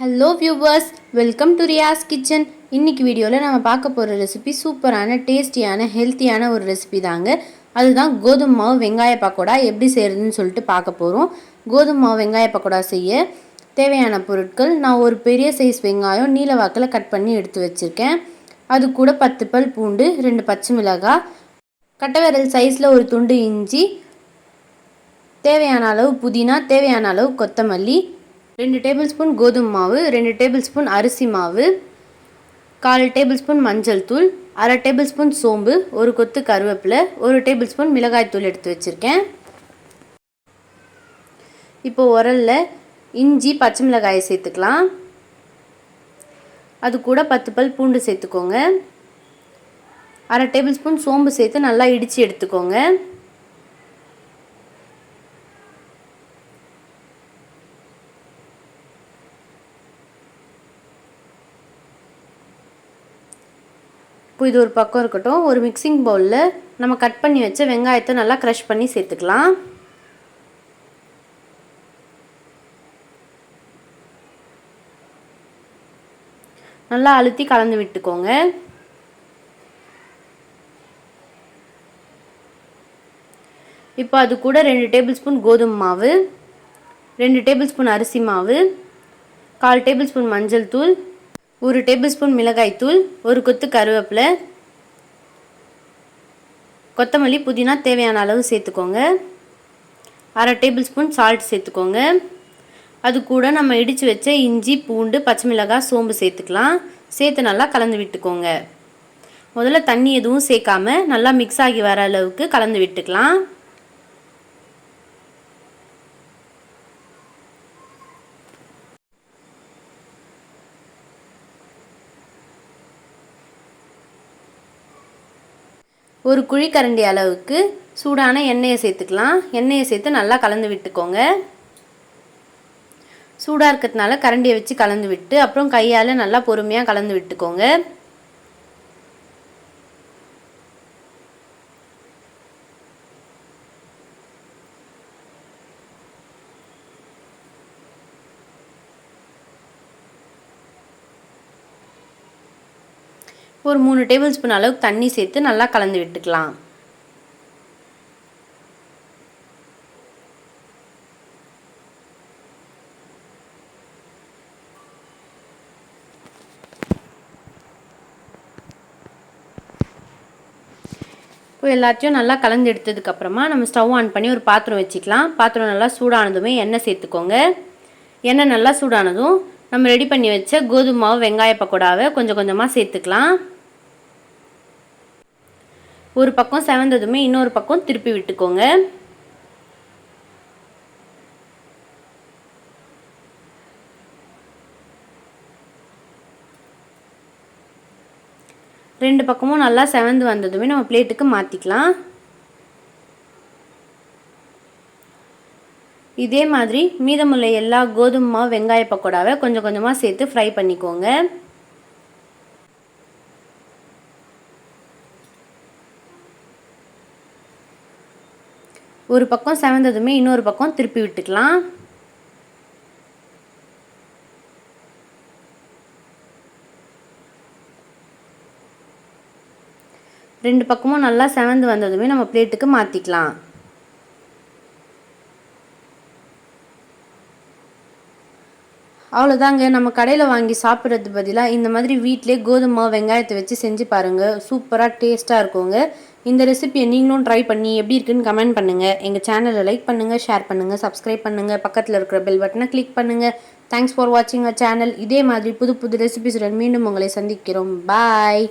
Hello viewers welcome to Riya's kitchen இன்னைக்கு வீடியோவில் நம்ம பார்க்க போகிற ரெசிபி சூப்பரான டேஸ்டியான ஹெல்த்தியான ஒரு ரெசிபி தாங்க. அதுதான் கோதுமை மாவு வெங்காய பக்கோடா எப்படி செய்கிறதுன்னு சொல்லிட்டு பார்க்க போகிறோம் கோதுமை மாவு வெங்காய பக்கோடா செய்ய தேவையான பொருட்கள் நான் ஒரு பெரிய சைஸ் வெங்காயம் நீல வாக்கில் கட் பண்ணி எடுத்து வச்சுருக்கேன். அது கூட பத்து பல் பூண்டு ரெண்டு பச்சை மிளகாய் கட்டை விரல் சைஸில் ஒரு துண்டு இஞ்சி தேவையான அளவு புதினா தேவையான அளவு கொத்தமல்லி ரெண்டு டேபிள் ஸ்பூன் கோதுமை மாவு ரெண்டு டேபிள் ஸ்பூன் அரிசி மாவு கால் டேபிள் ஸ்பூன் மஞ்சள் தூள் அரை டேபிள் ஸ்பூன் சோம்பு ஒரு கொத்து கருவேப்பிலை ஒரு டேபிள் ஸ்பூன் மிளகாய் தூள் எடுத்து வச்சுருக்கேன். இப்போ உரலில் இஞ்சி பச்சை மிளகாயை சேர்த்துக்கலாம். அது கூட பத்து பல் பூண்டு சேர்த்துக்கோங்க. அரை டேபிள் ஸ்பூன் சோம்பு சேர்த்து நல்லா இடித்து எடுத்துக்கோங்க. இப்போ இது ஒரு பக்கம் இருக்கட்டும் ஒரு மிக்சிங் பவுலில் நம்ம கட் பண்ணி வச்ச வெங்காயத்தை நல்லா க்ரஷ் பண்ணி சேர்த்துக்கலாம். நல்லா அழுத்தி கலந்து விட்டுக்கோங்க. இப்போ அது கூட ரெண்டு டேபிள் ஸ்பூன் கோதுமை மாவு ரெண்டு டேபிள் ஸ்பூன் அரிசி மாவு கால் டேபிள் ஸ்பூன் மஞ்சள் தூள் ஒரு டேபிள் ஸ்பூன் மிளகாய்த்தூள் ஒரு கொத்து கருவேப்பிலை கொத்தமல்லி புதினா தேவையான அளவு சேர்த்துக்கோங்க. அரை டேபிள் ஸ்பூன் சால்ட் சேர்த்துக்கோங்க. அது கூட நம்ம இடித்து வச்ச இஞ்சி பூண்டு பச்சை மிளகாய் சோம்பு சேர்த்துக்கலாம். சேர்த்து நல்லா கலந்து விட்டுக்கோங்க. முதல்ல தண்ணி எதுவும் சேர்க்காம நல்லா மிக்ஸ் ஆகி வர அளவுக்கு கலந்து விட்டுக்கலாம். ஒரு குழிக்கரண்டி அளவுக்கு சூடான எண்ணெயை சேர்த்துக்கலாம். எண்ணெயை சேர்த்து நல்லா கலந்து விட்டுக்கோங்க. சூடாக இருக்கிறதுனால கரண்டியை வச்சு கலந்து விட்டு அப்புறம் கையால் நல்லா பொறுமையாக கலந்து விட்டுக்கோங்க. ஒரு மூணு டேபிள் ஸ்பூன் அளவுக்கு தண்ணி சேர்த்து நல்லா கலந்து விட்டுக்கலாம். இப்போ எல்லாத்தையும் நல்லா கலந்து எடுத்ததுக்கப்புறமா நம்ம ஸ்டவ் ஆன் பண்ணி ஒரு பாத்திரம் வச்சுக்கலாம். பாத்திரம் நல்லா சூடானதுமே எண்ணெய் சேர்த்துக்கோங்க. எண்ணெய் நல்லா சூடானதும் நம்ம ரெடி பண்ணி வச்ச கோதுமை மாவு வெங்காய பக்கோடாவை கொஞ்சம் கொஞ்சமாக சேர்த்துக்கலாம். ஒரு பக்கம் செவந்ததுமே இன்னொரு பக்கம் திருப்பி விட்டுக்கோங்க. ரெண்டு பக்கமும் நல்லா செவந்து வந்ததுமே நம்ம பிளேட்டுக்கு மாற்றிக்கலாம் இதே மாதிரி மீதமுள்ள எல்லா கோதுமை மாவு வெங்காய பக்கோடாவை கொஞ்சம் கொஞ்சமாக சேர்த்து ஃப்ரை பண்ணிக்கோங்க. ஒரு பக்கம் செவந்ததுமே இன்னொரு பக்கம் திருப்பி விட்டுக்கலாம். ரெண்டு பக்கமும் நல்லா செவந்து வந்ததுமே நம்ம பிளேட்டுக்கு மாற்றிக்கலாம் அவ்வளோதாங்க நம்ம கடையில் வாங்கி சாப்பிட்றது பதிலாக இந்த மாதிரி வீட்டிலே கோதுமை வெங்காயத்தை வச்சு செஞ்சு பாருங்கள் சூப்பராக டேஸ்ட்டாக இருக்குங்க. இந்த ரெசிபியை நீங்களும் ட்ரை பண்ணி எப்படி இருக்குன்னு கமெண்ட் பண்ணுங்கள் எங்கள் சேனலை லைக் பண்ணுங்கள் ஷேர் பண்ணுங்கள் சப்ஸ்கிரைப் பண்ணுங்கள் பக்கத்தில் இருக்கிற பெல் பட்டனை கிளிக் பண்ணுங்கள் தேங்க்ஸ் ஃபார் வாட்சிங் அ சேனல் இதே மாதிரி புது புது ரெசிபிஸுடன் மீண்டும் உங்களை சந்திக்கிறோம். பாய்